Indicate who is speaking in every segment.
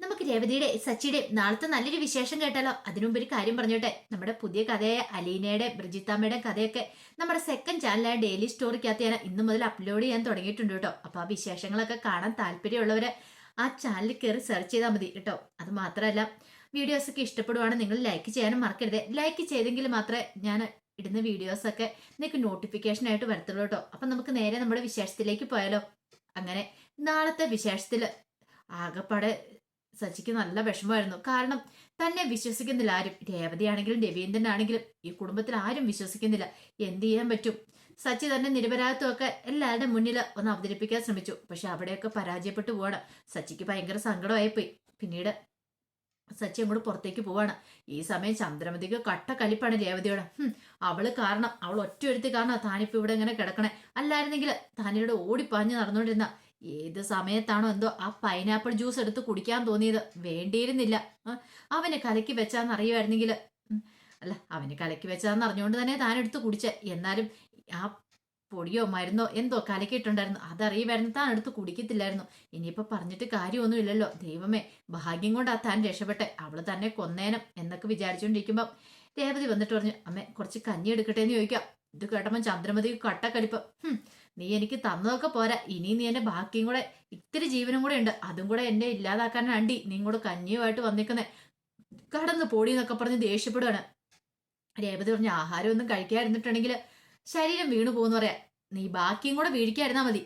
Speaker 1: നമുക്ക് രേവതിയുടെ സച്ചിയുടെ നാളത്തെ നല്ലൊരു വിശേഷം കേട്ടാലോ? അതിനുമുമ്പ് ഒരു കാര്യം പറഞ്ഞോട്ടെ. നമ്മുടെ പുതിയ കഥയായ അലീനയുടെ ബ്രിജിത്താമ്മയുടെ കഥയൊക്കെ നമ്മുടെ സെക്കൻഡ് ചാനലായ ഡെയിലി സ്റ്റോറിക്കകത്ത് ഞാൻ ഇന്നു മുതൽ അപ്ലോഡ് ചെയ്യാൻ തുടങ്ങിയിട്ടുണ്ട് കേട്ടോ. അപ്പൊ ആ വിശേഷങ്ങളൊക്കെ കാണാൻ താല്പര്യമുള്ളവരെ ആ ചാനലിൽ കയറി സെർച്ച് ചെയ്താൽ മതി കേട്ടോ. അത് മാത്രമല്ല വീഡിയോസ് ഒക്കെ ഇഷ്ടപ്പെടുവാണ് നിങ്ങൾ ലൈക്ക് ചെയ്യാനും മറക്കരുത്. ലൈക്ക് ചെയ്തെങ്കിൽ മാത്രമേ ഞാൻ ഇടുന്ന വീഡിയോസ് ഒക്കെ നിങ്ങൾക്ക് നോട്ടിഫിക്കേഷൻ ആയിട്ട് വരത്തുള്ളൂ കേട്ടോ. അപ്പൊ നമുക്ക് നേരെ നമ്മുടെ വിശേഷത്തിലേക്ക് പോയാലോ? അങ്ങനെ നാളത്തെ വിശേഷത്തിൽ ആകെപ്പാടെ സച്ചിക്ക് നല്ല വിഷമമായിരുന്നു. കാരണം തന്നെ വിശ്വസിക്കുന്നില്ല ആരും. രേവതിയാണെങ്കിലും രവീന്ദ്രൻ ആണെങ്കിലും ഈ കുടുംബത്തിൽ ആരും വിശ്വസിക്കുന്നില്ല. എന്ത് ചെയ്യാൻ പറ്റും? സച്ചി തന്നെ നിരപരാധിത്വമൊക്കെ എല്ലാവരുടെ മുന്നിൽ ഒന്ന് അവതരിപ്പിക്കാൻ ശ്രമിച്ചു. പക്ഷെ അവിടെയൊക്കെ പരാജയപ്പെട്ടു പോവാണ്. സച്ചിക്ക് ഭയങ്കര സങ്കടമായിപ്പോയി. പിന്നീട് സച്ചി അങ്ങോട്ട് പുറത്തേക്ക് പോവാണ്. ഈ സമയം ചന്ദ്രമതിക്ക് കട്ട കലിപ്പാണ് രേവതിയോട്. അവൾ കാരണം അവൾ ഒറ്റ ഒരുത്തി കാരണം താനിപ്പോ ഇവിടെ ഇങ്ങനെ കിടക്കണേ. അല്ലായിരുന്നെങ്കിൽ താനിവിടെ ഓടിപ്പാഞ്ഞ് നടന്നുകൊണ്ടിരുന്ന ഏത് സമയത്താണോ എന്തോ ആ പൈനാപ്പിൾ ജ്യൂസ് എടുത്ത് കുടിക്കാൻ തോന്നിയത്? വേണ്ടിയിരുന്നില്ല. അവനെ കലക്കി വെച്ചാന്ന് അറിയുമായിരുന്നെങ്കിൽ അല്ല അവന് കലക്കി വെച്ചാന്ന് അറിഞ്ഞുകൊണ്ട് തന്നെ താൻ എടുത്ത് കുടിച്ച. എന്നാലും ആ പൊടിയോ മരുന്നോ എന്തോ കലക്കിയിട്ടുണ്ടായിരുന്നു. അതറിയുമായിരുന്നു താൻ എടുത്ത് കുടിക്കത്തില്ലായിരുന്നു. ഇനിയിപ്പോ പറഞ്ഞിട്ട് കാര്യമൊന്നുമില്ലല്ലോ ദൈവമേ ഭാഗ്യം കൊണ്ടാ താൻ രക്ഷപ്പെട്ടെ. അവൾ തന്നെ കൊന്നേനം എന്നൊക്കെ വിചാരിച്ചുകൊണ്ടിരിക്കുമ്പം രേവതി വന്നിട്ട് പറഞ്ഞു അമ്മേ കുറച്ച് കഞ്ഞി എടുക്കട്ടെ എന്ന് ചോദിക്കാം. ഇത് കേട്ടപ്പോൾ ചന്ദ്രമതി കട്ടക്കലിപ്പ് നീ എനിക്ക് തന്നതൊക്കെ പോരാ. ഇനി നീ എന്റെ ബാക്കിയും കൂടെ ഇത്തിരി ജീവനും കൂടെ ഉണ്ട്. അതും കൂടെ എന്നെ ഇല്ലാതാക്കാനാണ്ടി നീ കൂടെ കഞ്ഞിയുമായിട്ട് വന്നിക്കുന്നേ. കടന്ന് പോടി എന്നൊക്കെ പറഞ്ഞ് ദേഷ്യപ്പെടുകയാണ് രേവതി പറഞ്ഞ ആഹാരം ഒന്നും കഴിക്കാതിരുന്നിട്ടുണ്ടെങ്കിൽ ശരീരം വീണു പോകുന്നു പറയാ. നീ ബാക്കിയും കൂടെ വീഴിക്കായിരുന്നാ മതി.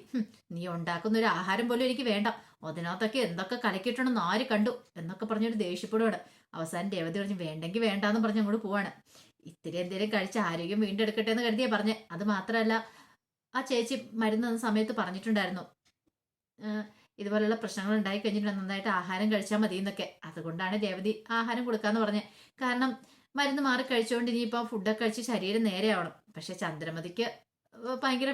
Speaker 1: നീ ഉണ്ടാക്കുന്ന ഒരു ആഹാരം പോലും എനിക്ക് വേണ്ട. അതിനകത്തൊക്കെ എന്തൊക്കെ കലക്കിയിട്ടുണ്ടെന്ന് ആര് കണ്ടു? എന്നൊക്കെ പറഞ്ഞൊരു ദേഷ്യപ്പെടുവാണ്. അവസാനം രേവതി പറഞ്ഞു വേണ്ടെങ്കിൽ വേണ്ടാന്ന് പറഞ്ഞ് അങ്ങോട്ട് പോവാണ്. ഇത്തിരി എന്തേലും കഴിച്ച് ആരോഗ്യം വീണ്ടെടുക്കട്ടെ എന്ന് കരുതിയാ പറഞ്ഞ്. അത് മാത്രമല്ല ആ ചേച്ചി മരുന്ന് തന്ന സമയത്ത് പറഞ്ഞിട്ടുണ്ടായിരുന്നു ഇതുപോലുള്ള പ്രശ്നങ്ങൾ ഉണ്ടായി കഴിഞ്ഞിട്ടുണ്ട് നന്നായിട്ട് ആഹാരം കഴിച്ചാൽ മതി എന്നൊക്കെ. അതുകൊണ്ടാണ് രേവതി ആഹാരം കൊടുക്കാന്ന് പറഞ്ഞത്. കാരണം മരുന്ന് മാറി കഴിച്ചുകൊണ്ട് ഇനിയിപ്പോൾ ഫുഡൊക്കെ കഴിച്ച് ശരീരം നേരെയാവണം പക്ഷെ ചന്ദ്രമതിക്ക് ഭയങ്കര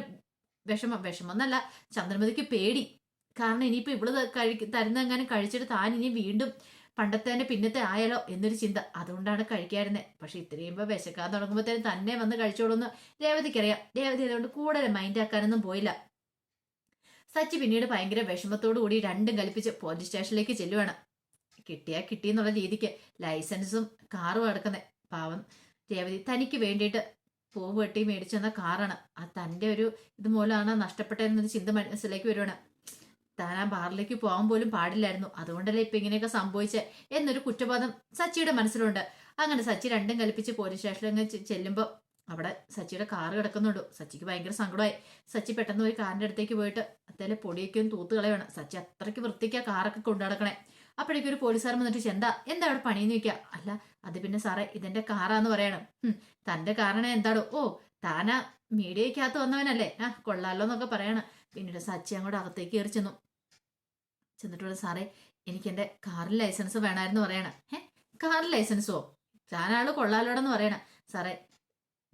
Speaker 1: വിഷമം. വിഷമം എന്നല്ല ചന്ദ്രമതിക്ക് പേടി. കാരണം ഇനിയിപ്പോൾ ഇവൾ കഴി തരുന്നെങ്ങാനും കഴിച്ചിട്ട് താൻ ഇനി വീണ്ടും പണ്ടത്തെ തന്നെ പിന്നത്തെ ആയാലോ എന്നൊരു ചിന്ത അതുകൊണ്ടാണ് കഴിക്കായിരുന്നത് പക്ഷെ ഇത്രയും വിശക്കാൻ തുടങ്ങുമ്പോൾ തന്നെ വന്ന് കഴിച്ചോളൂന്ന് രേവതിക്കറിയാം രേവതി അതുകൊണ്ട് കൂടുതൽ മൈൻഡ് ആക്കാനൊന്നും പോയില്ല. സച്ചി പിന്നീട് ഭയങ്കര വിഷമത്തോടു കൂടി രണ്ടും കൽപ്പിച്ച് പോലീസ് സ്റ്റേഷനിലേക്ക് ചെല്ലുവാണ്. കിട്ടിയാ കിട്ടി എന്നുള്ള രീതിക്ക് ലൈസൻസും കാറും അടക്കുന്നത് പാവം രേവതി തനിക്ക് വേണ്ടിയിട്ട് പൂവ് വെട്ടി മേടിച്ചു വന്ന കാറാണ് ആ തന്റെ ഒരു ഇത് മൂലമാണ് നഷ്ടപ്പെട്ടതെന്നൊരു ചിന്ത മനസ്സിലേക്ക് വരുവാണ്. താൻ ആ ബാറിലേക്ക് പോകാൻ പോലും പാടില്ലായിരുന്നു. അതുകൊണ്ടല്ലേ ഇപ്പൊ ഇങ്ങനെയൊക്കെ സംഭവിച്ചത് എന്നൊരു കുറ്റബോധം സച്ചിയുടെ മനസ്സിലുണ്ട്. അങ്ങനെ സച്ചി രണ്ടും കൽപ്പിച്ച് പോലീസ് സ്റ്റേഷനിൽ ചെല്ലുമ്പോൾ അവിടെ സച്ചിയുടെ കാറ് കിടക്കുന്നുണ്ട്. സച്ചിക്ക് ഭയങ്കര സങ്കടമായി. സച്ചി പെട്ടെന്ന് പോയി കാറിന്റെ അടുത്തേക്ക് പോയിട്ട് അത്തേലെ പൊടിയൊക്കെ ഒന്ന് തൂത്ത് കളയണം. സച്ചി അത്രയ്ക്ക് വൃത്തിക്കാ കാറൊക്കെ കൊണ്ടു നടക്കണേ. അപ്പോഴേക്കും ഒരു പോലീസുകാരൻ വന്നിട്ട് ചെന്താ എന്താ? അവിടെ പണിയെന്ന് ചോദിക്കുക അല്ല അത് പിന്നെ സാറേ ഇതെന്റെ കാറാന്ന് പറയണം. "ഹും, തന്റെ കാറാണ് എന്താടോ? ഓ താനാ മീഡിയക്കകത്ത് വന്നവനല്ലേ? ആ കൊള്ളാലോ എന്നൊക്കെ പറയണം. പിന്നീട് സച്ചി അങ്ങോട്ട് അകത്തേക്ക് കയറി ചെന്നു. ചെന്നിട്ട് പറഞ്ഞു, സാറേ എനിക്ക് എന്റെ കാറിൽ ലൈസൻസ് വേണമായിരുന്നു പറയണം. ഏ കാറിൽ ലൈസൻസോ? താനാൾ കൊള്ളാലോടെന്ന് പറയണ. സാറേ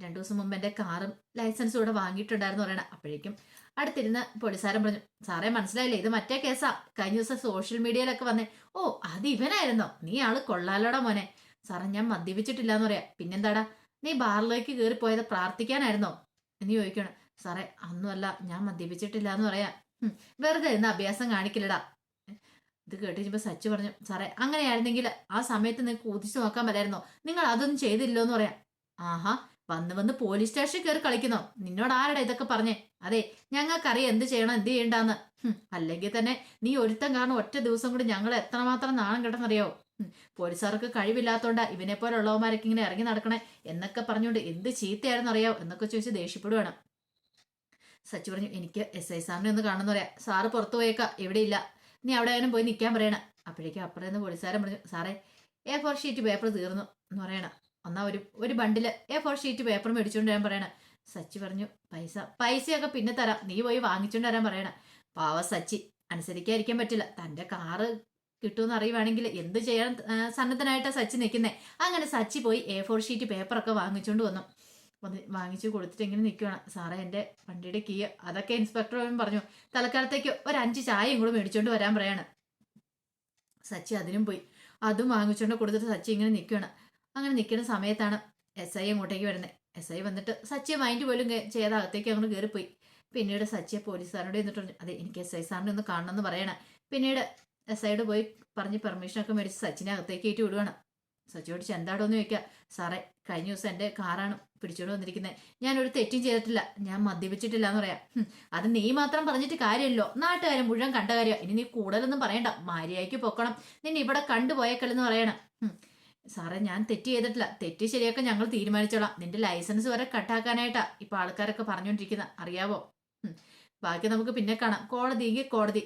Speaker 1: രണ്ടു ദിവസം മുമ്പ് എന്റെ കാറും ലൈസൻസും ഇവിടെ വാങ്ങിയിട്ടുണ്ടായിരുന്നു പറയണ. അപ്പോഴേക്കും അടുത്തിരുന്ന് പോലീസുകാരൻ പറഞ്ഞു സാറേ മനസ്സിലായില്ലേ? ഇത് മറ്റേ കേസാ. കഴിഞ്ഞ ദിവസം സോഷ്യൽ മീഡിയയിലൊക്കെ വന്നേ. ഓ അത് ഇവനായിരുന്നോ? നീ ആൾ കൊള്ളാലോടാ മോനെ. സാറേ ഞാൻ മദ്യപിച്ചിട്ടില്ല എന്ന് പറയാ. പിന്നെന്താടാ? നീ ബാറിലേക്ക് കയറി പോയത് പ്രാർത്ഥിക്കാനായിരുന്നോ? എന്ന് ചോദിക്കണം സാറേ അന്നുമല്ല ഞാൻ മദ്യപിച്ചിട്ടില്ല എന്ന് പറയാ. "ഹും, വെറുതെ ഇരുന്ന് അഭ്യാസം കാണിക്കില്ലടാ. ഇത് കേട്ട് കഴിഞ്ഞപ്പോ സച്ചു പറഞ്ഞു സാറേ അങ്ങനെയായിരുന്നെങ്കിൽ ആ സമയത്ത് നിങ്ങൾക്ക് ഉദിച്ചു നോക്കാൻ പറ്റായിരുന്നോ? നിങ്ങൾ അതൊന്നും ചെയ്തില്ലോ എന്ന് പറയാം. ആഹാ വന്ന് വന്ന് പോലീസ് സ്റ്റേഷനിൽ കയറി കളിക്കുന്നോ? നിന്നോട് ആരടാ ഇതൊക്കെ പറഞ്ഞേ? അതെ ഞങ്ങൾക്കറിയാം എന്ത് ചെയ്യണം എന്ത് ചെയ്യണ്ടെന്ന്. അല്ലെങ്കിൽ തന്നെ നീ ഒരുത്തം കാരണം ഒറ്റ ദിവസം കൂടി ഞങ്ങൾ എത്രമാത്രം നാണം കിടന്നറിയോ പോലീസുകാർക്ക് കഴിവില്ലാത്തോണ്ടാ ഇവനെ പോലുള്ളവന്മാരൊക്കെ ഇങ്ങനെ ഇറങ്ങി നടക്കണേ എന്നൊക്കെ പറഞ്ഞുകൊണ്ട് എന്ത് ചീത്തയായിരുന്നു അറിയാവോ എന്നൊക്കെ ചോദിച്ച് ദേഷ്യപ്പെടുവാണ്. സച്ചു പറഞ്ഞു എനിക്ക് എസ് ഐ സാറിനെ ഒന്ന് കാണുന്ന പറയാം. സാറ് പുറത്തു പോയേക്കാം ഇവിടെ നീ അവിടെ വേണം പോയി നിൽക്കാൻ പറയണ. അപ്പോഴേക്കും അപ്പുറം നിന്ന് പോലീസുകാരൻ പറഞ്ഞു സാറേ എ ഫോർ ഷീറ്റ് പേപ്പർ തീർന്നു എന്ന് പറയണ. ഒന്നാ ഒരു ഒരു bundle A four sheet paper മേടിച്ചുകൊണ്ട് വരാൻ പറയണം. സച്ചി പറഞ്ഞു പൈസ പൈസയൊക്കെ പിന്നെ തരാം. നീ പോയി വാങ്ങിച്ചുകൊണ്ട് വരാൻ പറയണ. പാവ സച്ചി അനുസരിക്കാതിരിക്കാൻ പറ്റില്ല. തന്റെ കാറ് കിട്ടുമെന്ന് അറിയുവാണെങ്കിൽ എന്ത് ചെയ്യാൻ സന്നദ്ധനായിട്ടാണ് സന്നദ്ധനായിട്ടാ സച്ചി നിൽക്കുന്നേ. അങ്ങനെ സച്ചി പോയി എ ഫോർ ഷീറ്റ് പേപ്പറൊക്കെ വാങ്ങിച്ചുകൊണ്ട് വന്ന്. വാങ്ങിച്ചു കൊടുത്തിട്ട് ഇങ്ങനെ നിൽക്കുകയാണ് സാറേ എന്റെ വണ്ടിയുടെ കീ. അതൊക്കെ ഇൻസ്പെക്ടർ പറഞ്ഞു തലക്കാലത്തേക്ക് ഒരു അഞ്ച് ചായയും കൂടെ മേടിച്ചുകൊണ്ട് വരാൻ പറയാണ്. സച്ചി അതിനും പോയി. അതും വാങ്ങിച്ചുകൊണ്ട് കൊടുത്തിട്ട് സച്ചി ഇങ്ങനെ നിൽക്കുകയാണ് അങ്ങനെ നിൽക്കുന്ന സമയത്താണ് എസ് ഐ അങ്ങോട്ടേക്ക് വരുന്നത് എസ് ഐ വന്നിട്ട് സച്ചിയെ മൈൻഡ് പോലും ചെയ്ത അകത്തേക്ക് അങ്ങോട്ട് കയറിപ്പോയി പിന്നീട് സച്ചിയെ പോലീസുകാരോട് എന്നിട്ട് പറഞ്ഞു അതെ എനിക്ക് എസ് ഐ സാറിനെ ഒന്ന് കാണണം എന്ന് പറയണം. പിന്നീട് എസ് ഐയോട് പോയി പറഞ്ഞ് പെർമിഷനൊക്കെ മേടിച്ച് സച്ചിനെ അകത്തേക്ക് കയറ്റി വിടുവാണ്. സച്ചിയോട് ചെന്താടോ എന്ന് ചോദിക്കുക സാറേ കഴിഞ്ഞ ദിവസം എന്റെ കാറാണ് പിടിച്ചോണ്ട് വന്നിരിക്കുന്നത് ഒരു തെറ്റും ചെയ്തിട്ടില്ല. ഞാൻ മദ്യപിച്ചിട്ടില്ല എന്ന് പറയാം അത് നീ മാത്രം പറഞ്ഞിട്ട് കാര്യമല്ലോ നാട്ടുകാരൻ മുഴുവൻ കണ്ട കാര്യം. ഇനി നീ കൂടുതലൊന്നും പറയണ്ട. മാരിയായിക്ക് പൊക്കണം. നിന്നെ ഇവിടെ കണ്ടുപോയേക്കല്ലെന്ന് പറയണം. സാറേ ഞാൻ തെറ്റ് ചെയ്തിട്ടില്ല. തെറ്റ് ശരിയൊക്കെ ഞങ്ങൾ തീരുമാനിച്ചോളാം. നിന്റെ ലൈസൻസ് വരെ കട്ടാക്കാനായിട്ടാ ഇപ്പൊ ആൾക്കാരൊക്കെ പറഞ്ഞുകൊണ്ടിരിക്കുന്ന അറിയാവോ? ബാക്കി നമുക്ക് പിന്നെ കാണാം. കോടതിയെങ്കിൽ കോടതി.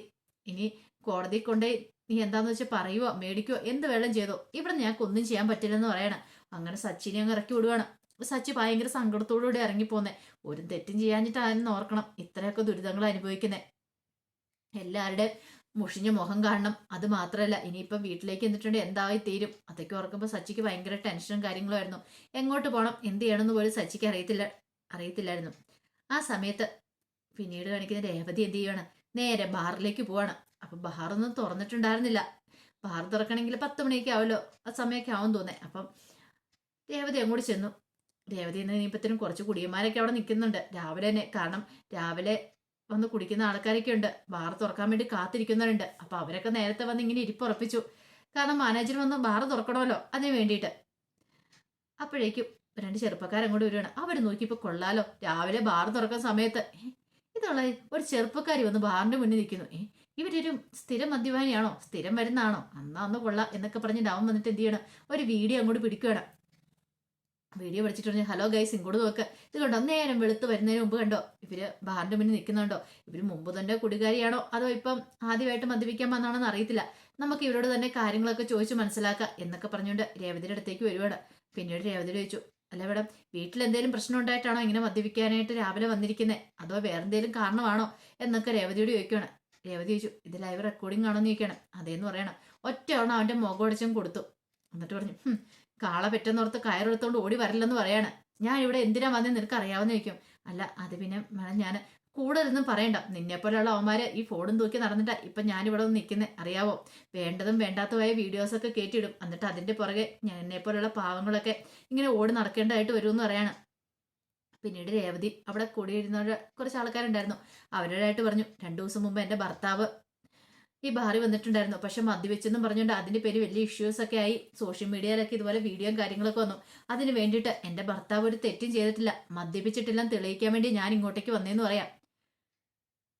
Speaker 1: ഇനി കോടതി കൊണ്ടുപോയി നീ എന്താന്ന് വെച്ചാൽ പറയുവോ? മേടിക്കുവോ? എന്ത് വേണം ചെയ്തോ? ഇവിടെ ഞങ്ങൾക്ക് ഒന്നും ചെയ്യാൻ പറ്റില്ലെന്ന് പറയണം. അങ്ങനെ സച്ചിനെ അങ്ങ് ഇറക്കി വിടുവാണ്. സച്ചി ഭയങ്കര സങ്കടത്തോടുകൂടി ഇറങ്ങിപ്പോന്നെ. ഒരു തെറ്റും ചെയ്യാഞ്ഞിട്ടാണെന്ന് ഓർക്കണം. ഇത്രയൊക്കെ ദുരിതങ്ങൾ അനുഭവിക്കുന്നത് എല്ലാവരുടെ മുഷിഞ്ഞ മുഖം കാണണം. അത് മാത്രമല്ല ഇനിയിപ്പം വീട്ടിലേക്ക് എന്നിട്ടുണ്ട് എന്തായി തീരും? അതൊക്കെ ഓർക്കുമ്പോൾ സച്ചിക്ക് ഭയങ്കര ടെൻഷനും കാര്യങ്ങളുമായിരുന്നു എങ്ങോട്ട് പോകണം എന്ത് ചെയ്യണമെന്ന് പോലും സച്ചിക്ക് അറിയത്തില്ല അറിയത്തില്ലായിരുന്നു. ആ സമയത്ത് പിന്നീട് കാണിക്കുന്ന രേവതി എന്ത് ചെയ്യുവാണ്? നേരെ ബാറിലേക്ക് പോവാണ്. അപ്പൊ ബാറൊന്നും തുറന്നിട്ടുണ്ടായിരുന്നില്ല. ബാർ തുറക്കണമെങ്കിൽ പത്ത് മണിയൊക്കെ ആവുമല്ലോ ആ സമയമൊക്കെ ആവും തോന്നേ. അപ്പം രേവതി അങ്ങോട്ട് ചെന്നു. രേവതി എന്ന് കഴിയുമ്പത്തേനും കുറച്ച് കുടിയന്മാരൊക്കെ അവിടെ നിൽക്കുന്നുണ്ട്. രാവിലെ തന്നെ. കാരണം രാവിലെ വന്ന് കുടിക്കുന്ന ആൾക്കാരൊക്കെ ഉണ്ട്. ബാർ തുറക്കാൻ വേണ്ടി കാത്തിരിക്കുന്നവരുണ്ട്. അപ്പൊ അവരൊക്കെ നേരത്തെ വന്ന് ഇങ്ങനെ ഇരിപ്പുറപ്പിച്ചു. കാരണം മാനേജർ വന്ന് ബാർ തുറക്കണമല്ലോ അതിന് വേണ്ടിയിട്ട്. അപ്പോഴേക്കും രണ്ട് ചെറുപ്പക്കാരങ്ങോട്ട് വരുവാണ്. അവർ നോക്കിയപ്പോൾ കൊള്ളാലോ. രാവിലെ ബാർ തുറക്കുന്ന സമയത്ത് "ഏ, ഇതുള്ള ഒരു ചെറുപ്പക്കാരി വന്ന് ബാറിന്റെ മുന്നിൽ നിൽക്കുന്നു. ഇവരൊരു സ്ഥിരം മദ്യപാനിയാണോ? സ്ഥിരം വരുന്നതാണോ? അന്നാ അന്ന് കൊള്ളാം എന്നൊക്കെ പറഞ്ഞ് ഡൗൺ വന്നിട്ട് എന്ത് ചെയ്യണം? ഒരു വീഡിയോ അങ്ങോട്ട് പിടിക്കുകയാണ്. വീഡിയോ പറഞ്ഞു ഹലോ ഗൈസ് ഇങ്ങോട്ട് നോക്ക്. ഇത് കണ്ടോ? നേരം വെളുത്ത് വരുന്നതിന് മുമ്പ് കണ്ടോ? ഇവർ ബാറിന്റെ മുന്നിൽ നിൽക്കുന്നുണ്ടോ? ഇവർ മുമ്പ് തന്നെ കുടികാരിയാണോ? അതോ ഇപ്പം ആദ്യമായിട്ട് മദ്യപിക്കാൻ വന്നാണെന്ന് അറിയത്തില്ല. നമുക്ക് ഇവരോട് തന്നെ കാര്യങ്ങളൊക്കെ ചോദിച്ച് മനസ്സിലാക്കാം എന്നൊക്കെ പറഞ്ഞുകൊണ്ട് രേവതിയുടെ അടുത്തേക്ക് വരുവാണ്. പിന്നീട് രേവതി ചോദിച്ചു അല്ല മേഡം വീട്ടിൽ എന്തെങ്കിലും പ്രശ്നം ഉണ്ടായിട്ടാണോ ഇങ്ങനെ മദ്യപിക്കാനായിട്ട് രാവിലെ വന്നിരിക്കുന്നത് അതോ വേറെ എന്തെങ്കിലും കാരണമാണോ? എന്നൊക്കെ രേവതിയോട് ചോദിക്കുകയാണ് രേവതി ചോദിച്ചു ഇത് ലൈവ് റെക്കോർഡിംഗ് ആണോ എന്ന് ചോദിക്കണം അതേന്ന് പറയണം. ഒറ്റ ഒരെണ്ണം അവന്റെ മുഖം അടിച്ചും കൊടുത്തു. എന്നിട്ട് പറഞ്ഞു "ഹും, കാള പെറ്റെന്നോർത്ത് കയറെടുത്തോണ്ട് ഓടി വരില്ലെന്ന് പറയാണ്. ഞാൻ ഇവിടെ എന്തിനാ വന്നേ നിനക്ക് അറിയാവുന്ന ചോദിക്കും. അല്ല അത് പിന്നെ മേഡം ഞാൻ കൂടുതലൊന്നും പറയണ്ട. നിന്നെ പോലെയുള്ള അവന്മാര് ഈ ഫോണും തൂക്കി നടന്നിട്ടാ ഇപ്പൊ ഞാനിവിടെ ഒന്ന് നിൽക്കുന്നത് അറിയാവോ? വേണ്ടതും വേണ്ടാത്തതുമായ വീഡിയോസൊക്കെ കയറ്റിയിടും എന്നിട്ട് അതിന്റെ പുറകെ ഞാൻ എന്നെ പോലെയുള്ള പാവങ്ങളൊക്കെ ഇങ്ങനെ ഓടി നടക്കേണ്ടതായിട്ട് വരുമെന്ന് പറയാണ്. പിന്നീട് രേവതി അവിടെ കൂടിയിരുന്ന കുറച്ച് ആൾക്കാരുണ്ടായിരുന്നു. അവരോടായിട്ട് പറഞ്ഞു രണ്ടു ദിവസം മുമ്പ് എന്റെ ഭർത്താവ് ഈ ബാറി വന്നിട്ടുണ്ടായിരുന്നു. പക്ഷെ മദ്യവെച്ചെന്നും പറഞ്ഞുകൊണ്ട് അതിന്റെ പേര് വലിയ ഇഷ്യൂസ് ഒക്കെ ആയി. സോഷ്യൽ മീഡിയയിലൊക്കെ ഇതുപോലെ വീഡിയോയും കാര്യങ്ങളൊക്കെ വന്നു. അതിന് വേണ്ടിയിട്ട് എന്റെ ഭർത്താവ് ഒരു തെറ്റും ചെയ്തിട്ടില്ല. മദ്യപിച്ചിട്ടില്ലെന്ന് തെളിയിക്കാൻ വേണ്ടി ഞാൻ ഇങ്ങോട്ടേക്ക് വന്നേന്ന് പറയാം.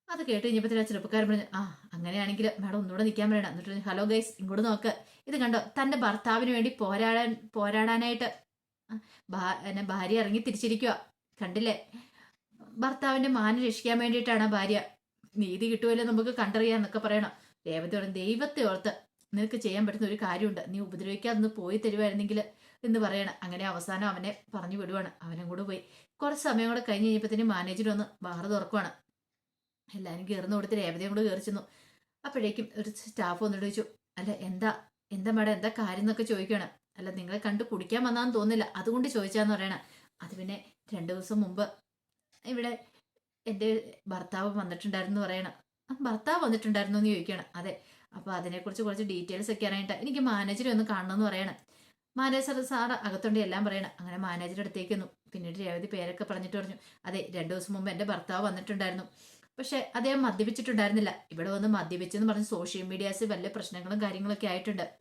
Speaker 1: അത് കേട്ട് കഴിഞ്ഞപ്പോൾ ആ ചെറുപ്പക്കാരൻ പറഞ്ഞു ആ അങ്ങനെയാണെങ്കിൽ മാഡം ഒന്നുകൂടെ നിൽക്കാൻ പറയണം. എന്നിട്ട് ഹലോ ഗൈസ് ഇങ്ങോട്ട് നോക്ക്. ഇത് കണ്ടോ? തന്റെ ഭർത്താവിന് വേണ്ടി പോരാടാൻ പോരാടാനായിട്ട് ഭാര്യ ഇറങ്ങി തിരിച്ചിരിക്കുക കണ്ടില്ലേ? ഭർത്താവിന്റെ മാനം രക്ഷിക്കാൻ വേണ്ടിയിട്ടാണ് ഭാര്യ. നീതി കിട്ടുമല്ലോ നമുക്ക് കണ്ടറിയാം എന്നൊക്കെ പറയണം. ദേവത്തെ ദൈവത്തെ ഓർത്ത് നിനക്ക് ചെയ്യാൻ പറ്റുന്ന ഒരു കാര്യമുണ്ട്. നീ ഉപദ്രവിക്കാതെ പോയി തരുമായിരുന്നെങ്കിൽ എന്ന് പറയണം. അങ്ങനെ അവസാനം അവനെ പറഞ്ഞു വിടുവാണ്. അവനും കൂടെ പോയി. കുറച്ച് സമയം കൂടെ കഴിഞ്ഞ് കഴിഞ്ഞപ്പോഴത്തേനും മാനേജർ ഒന്ന് ബാറ് തുറക്കുവാണ്. എല്ലാവരും കയറുന്ന കൊടുത്ത് രേവതയും കൂടെ കയറി ചെന്നു. അപ്പോഴേക്കും ഒരു സ്റ്റാഫ് വന്നിട്ട് ചോദിച്ചു അല്ല എന്താ? എന്താ മേഡം? എന്താ കാര്യം? എന്നൊക്കെ ചോദിക്കുകയാണ്. അല്ല നിങ്ങളെ കണ്ട് കുടിക്കാൻ വന്നാന്ന് തോന്നില്ല അതുകൊണ്ട് ചോദിച്ചാന്ന് പറയണം. അത് പിന്നെ രണ്ടു ദിവസം മുമ്പ് ഇവിടെ എന്റെ ഭർത്താവ് വന്നിട്ടുണ്ടായിരുന്നു പറയണം. "ആ, ഭർത്താവ് വന്നിട്ടുണ്ടായിരുന്നു എന്ന് ചോദിക്കണം. അതെ അപ്പോൾ അതിനെക്കുറിച്ച് കുറച്ച് ഡീറ്റെയിൽസ് ഒക്കെ അറിയട്ടെ എനിക്ക് മാനേജറെ ഒന്ന് കാണണമെന്ന് പറയണം. മാനേജർ സാർ അകത്തുണ്ട് എല്ലാം പറയണം. അങ്ങനെ മാനേജർ അടുത്തേക്ക് വന്നു പിന്നീട് രേവതി പേരൊക്കെ പറഞ്ഞിട്ട് പറഞ്ഞു അതെ രണ്ടു ദിവസം മുമ്പ് എന്റെ ഭർത്താവ് വന്നിട്ടുണ്ടായിരുന്നു. പക്ഷെ അദ്ദേഹം മദ്യപിച്ചിട്ടുണ്ടായിരുന്നില്ല. ഇവിടെ വന്ന് മദ്യപിച്ചെന്ന് പറഞ്ഞ് സോഷ്യൽ മീഡിയാസ് വലിയ പ്രശ്നങ്ങളും കാര്യങ്ങളൊക്കെ ആയിട്ടുണ്ട്.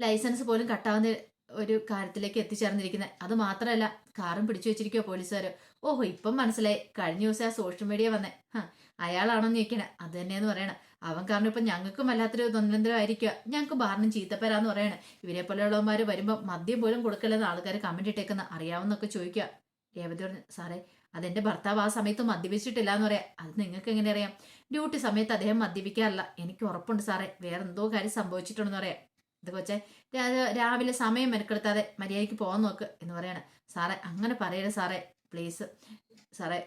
Speaker 1: ലൈസൻസ് പോലും കട്ടാവുന്ന ഒരു കാര്യത്തിലേക്ക് എത്തിച്ചേർന്നിരിക്കുന്നത് അത് മാത്രമല്ല കാറും പിടിച്ചു വെച്ചിരിക്കുവോ പോലീസുകാർ ഓഹോ ഇപ്പം മനസ്സിലായി. കഴിഞ്ഞ ദിവസം ആ സോഷ്യൽ മീഡിയ വന്നേ. അയാളാണോന്ന് ചോദിക്കണേ. അത് തന്നെയെന്ന് പറയണം. അവൻ കാരണം ഇപ്പം ഞങ്ങൾക്കും വല്ലാത്തൊരു തൊന്നലന്തരമായിരിക്കുക ഞങ്ങൾക്ക് ബാറിനും ചീത്തപ്പേരാന്ന് പറയണേ. ഇവരെ പോലെയുള്ളവന്മാർ വരുമ്പോൾ മദ്യം പോലും കൊടുക്കില്ലെന്ന് ആൾക്കാർ കമന്റ് ഇട്ടേക്കുന്ന. അറിയാവുന്നൊക്കെ ചോദിക്കുക രേവതി പറഞ്ഞു സാറേ അതെന്റെ ഭർത്താവ് ആ സമയത്ത് മദ്യപിച്ചിട്ടില്ല എന്ന് പറയാം. അത് നിങ്ങൾക്ക് എങ്ങനെ അറിയാം? ഡ്യൂട്ടി സമയത്ത് അദ്ദേഹം മദ്യപിക്കാറില്ല. എനിക്ക് ഉറപ്പുണ്ട് സാറേ. വേറെ എന്തോ കാര്യം സംഭവിച്ചിട്ടുണ്ടെന്ന് പറയാം. ഇത് കൊച്ചെ രാവിലെ സമയം മെനക്കെടുത്താതെ മര്യാദയ്ക്ക് പോകാൻ നോക്ക് എന്ന് പറയണം. സാറേ അങ്ങനെ പറയരുത് സാറേ പ്ലീസ് സാറേ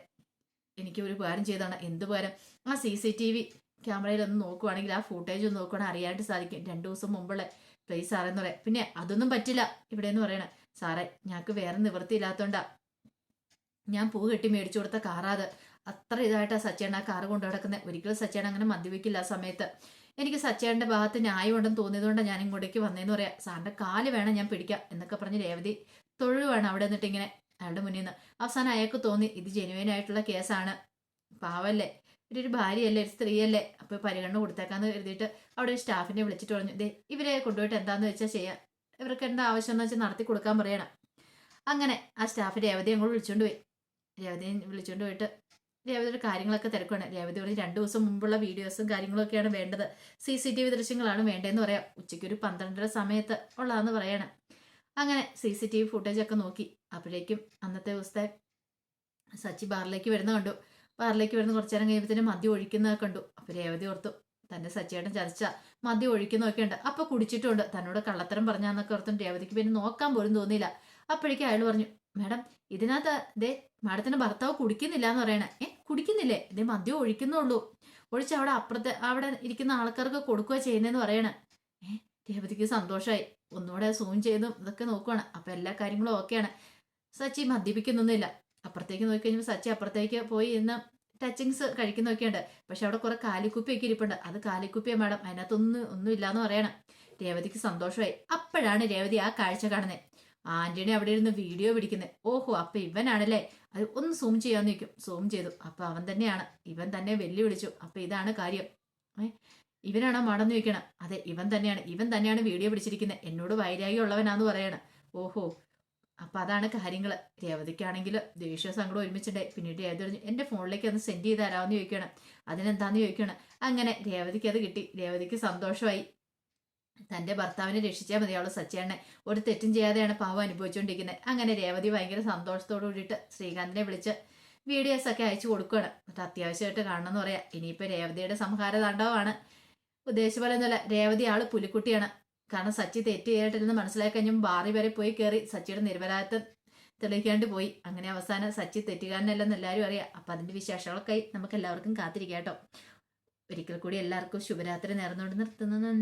Speaker 1: എനിക്ക് ഒരു ഉപകാരം ചെയ്താണ്. എന്ത് ഉപകാരം ആ സി സി ടി വി ക്യാമറയിൽ ഒന്ന് നോക്കുവാണെങ്കിൽ ആ ഫുട്ടേജ് ഒന്ന് നോക്കുവാണെങ്കിൽ അറിയാനായിട്ട് സാധിക്കും. രണ്ടു ദിവസം മുമ്പുള്ള പ്ലീസ് സാറേ എന്ന് പറയാം. പിന്നെ അതൊന്നും പറ്റില്ല ഇവിടെ എന്ന് പറയണേ. സാറേ ഞങ്ങൾക്ക് വേറെ നിവൃത്തിയില്ലാത്തോണ്ടാ ഞാൻ പൂ കെട്ടി മേടിച്ചു കൊടുത്ത കാറാത് അത്ര ഇതായിട്ടാ സച്ചേണ്ട ആ കാറ് കൊണ്ടു നടക്കുന്നത് ഒരിക്കലും സച്ചേണ്ട അങ്ങനെ മദ്യപിക്കില്ല ആ സമയത്ത്. എനിക്ക് സച്ചേണ്ട ഭാഗത്ത് ന്യായമുണ്ടെന്ന് തോന്നിയതുകൊണ്ടാണ് ഞാൻ ഇങ്ങോട്ടേക്ക് വന്നതെന്ന് പറയാം. സാറിന്റെ കാൽ വേണം ഞാൻ പിടിക്കാം എന്നൊക്കെ പറഞ്ഞ് രേവതി തൊഴുവാണ് അവിടെ നിന്നിട്ട് ഇങ്ങനെ അയാളുടെ മുന്നിൽ നിന്ന് അവസാനം അയാൾക്ക് തോന്നി ഇത് ജെനുവൻ ആയിട്ടുള്ള കേസാണ്. പാവല്ലേ ഇവരൊരു ഭാര്യയല്ലേ ഒരു സ്ത്രീയല്ലേ അപ്പോൾ പരിഗണന കൊടുത്തേക്കാന്ന് കരുതിയിട്ട് അവിടെ ഒരു സ്റ്റാഫിനെ വിളിച്ചിട്ട് പറഞ്ഞു ഇതേ ഇവരെ കൊണ്ടുപോയിട്ട് എന്താന്ന് വെച്ചാൽ ചെയ്യാം? ഇവർക്ക് എന്താ ആവശ്യം എന്ന് വെച്ചാൽ നടത്തി കൊടുക്കാൻ പറയണം. അങ്ങനെ ആ സ്റ്റാഫ് രേവതി അങ്ങോട്ട് വിളിച്ചുകൊണ്ട് പോയി. രേവതിയെ വിളിച്ചുകൊണ്ട് പോയിട്ട് രേവതിയുടെ കാര്യങ്ങളൊക്കെ തിരക്കാണ് രേവതി രണ്ടു രണ്ട് ദിവസം മുമ്പുള്ള വീഡിയോസും കാര്യങ്ങളൊക്കെയാണ് വേണ്ടത്. സി സി ടി വി ദൃശ്യങ്ങളാണ് വേണ്ടതെന്ന് പറയാം. ഉച്ചയ്ക്ക് ഒരു പന്ത്രണ്ടര സമയത്ത് ഉള്ളതെന്ന് പറയണം. അങ്ങനെ C C T V footage ഒക്കെ നോക്കി. അപ്പോഴേക്കും അന്നത്തെ ദിവസത്തെ സച്ചി ബാറിലേക്ക് വരുന്ന കണ്ടു. ബാറിലേക്ക് വരുന്ന കുറച്ചു നേരം കഴിയുമ്പോഴത്തേനും മദ്യം ഒഴിക്കുന്നത് കണ്ടു. അപ്പോൾ രേവതി ഓർത്തു തന്നെ സച്ചിയേട്ടൻ ചതിച്ച മദ്യം ഒഴിക്കുന്നതൊക്കെ ഉണ്ട്. അപ്പോൾ കുടിച്ചിട്ടുണ്ട്. തന്നോട് കള്ളത്തരം പറഞ്ഞാന്നൊക്കെ ഓർത്തും രേവതിക്ക് പിന്നെ നോക്കാൻ പോലും തോന്നിയില്ല. അപ്പോഴേക്കും അയാൾ പറഞ്ഞു മാഡം ഇതിനകത്ത് ദേ മാഡത്തിന്റെ ഭർത്താവ് കുടിക്കുന്നില്ല എന്ന് പറയണേ. ഏ കുടിക്കുന്നില്ലേ? ഇതേ മദ്യം ഒഴിക്കുന്നുള്ളൂ. ഒഴിച്ച് അവിടെ അപ്പുറത്തെ അവിടെ ഇരിക്കുന്ന ആൾക്കാർക്ക് കൊടുക്കുക ചെയ്യുന്നതെന്ന് പറയണേ. ഏ രേവതിക്ക് സന്തോഷമായി ഒന്നുകൂടെ സൂം ചെയ്തും ഇതൊക്കെ നോക്കുവാണ്. അപ്പൊ എല്ലാ കാര്യങ്ങളും ഓക്കെയാണ്. സച്ചി മദ്യപിക്കുന്നൊന്നുമില്ല. അപ്പുറത്തേക്ക് നോക്കി കഴിഞ്ഞാൽ സച്ചി അപ്പുറത്തേക്ക് പോയി ഇന്ന് ടച്ചിങ്സ് കഴിക്കുന്നൊക്കെയുണ്ട്. പക്ഷെ അവിടെ കുറെ കാലിക്കുപ്പിയൊക്കെ ഇരിപ്പുണ്ട്. അത് കാലിക്കുപ്പിയാ മാഡം. അതിനകത്തൊന്നും ഒന്നും ഇല്ലാന്ന് പറയണം. രേവതിക്ക് സന്തോഷമായി അപ്പോഴാണ് രേവതി ആ കാഴ്ച കാണുന്നത് ആന്റണി അവിടെ ഇരുന്ന് വീഡിയോ പിടിക്കുന്നത് ഓഹോ അപ്പൊ ഇവനാണല്ലേ? അത് ഒന്ന് സൂം ചെയ്യാന്ന് നിൽക്കും സൂം ചെയ്തു. അപ്പൊ അവൻ തന്നെയാണ്. ഇവൻ തന്നെ വെല്ലുവിളിച്ചു. അപ്പൊ ഇതാണ് കാര്യം. ഇവനാണോ മടന്ന് ചോദിക്കണം? അതെ ഇവൻ തന്നെയാണ്. ഇവൻ തന്നെയാണ് വീഡിയോ പിടിച്ചിരിക്കുന്നത് എന്നോട് വൈരാഗ്യം ഉള്ളവനാന്ന് പറയണം. ഓഹോ. അപ്പൊ അതാണ് കാര്യങ്ങൾ രേവതിക്കാണെങ്കിൽ ദേഷ്യ സങ്കടം ഒരുമിച്ചിട്ടുണ്ടായി പിന്നീട് രേവതി പറഞ്ഞു എന്റെ ഫോണിലേക്ക് ഒന്ന് സെൻഡ് ചെയ്ത് തരാമെന്ന് ചോദിക്കണം. അതിനെന്താന്ന് ചോദിക്കണം? അങ്ങനെ രേവതിക്ക് അത് കിട്ടി. രേവതിക്ക് സന്തോഷമായി. തന്റെ ഭർത്താവിനെ രക്ഷിച്ചാൽ മതി. അവൾ സച്ചേണ്ണെ ഒരു തെറ്റും ചെയ്യാതെയാണ് പാവം അനുഭവിച്ചുകൊണ്ടിരിക്കുന്നത് അങ്ങനെ രേവതി ഭയങ്കര സന്തോഷത്തോടു കൂടിയിട്ട് ശ്രീകാന്തിനെ വിളിച്ച് വീഡിയോസ് ഒക്കെ അയച്ചു കൊടുക്കുകയാണ് എന്നിട്ട് അത്യാവശ്യമായിട്ട് കാണണമെന്ന് പറയാം. ഇനിയിപ്പോൾ രേവതിയുടെ സംഹാര താണ്ഡവമാണ് ഉദ്ദേശിച്ച രേവതി ആൾ പുലിക്കുട്ടിയാണ്. കാരണം സച്ചി തെറ്റ് ചെയ്തിട്ടില്ലെന്ന് മനസ്സിലാക്കി കഴിഞ്ഞാൽ ബാറി വരെ പോയി കയറി സച്ചിയുടെ നിരപരാധിത്വം തെളിയിക്കാണ്ട് പോയി. അങ്ങനെ അവസാനം സച്ചി തെറ്റുകാരനല്ലെന്ന് എല്ലാവരും അറിയാം. അപ്പം അതിന്റെ വിശേഷങ്ങളൊക്കെ നമുക്ക് എല്ലാവർക്കും കാത്തിരിക്കാം കേട്ടോ. ഒരിക്കൽ കൂടി എല്ലാവർക്കും ശുഭരാത്രി നേർന്നുകൊണ്ട് നിർത്തുന്നു. നന്ദി.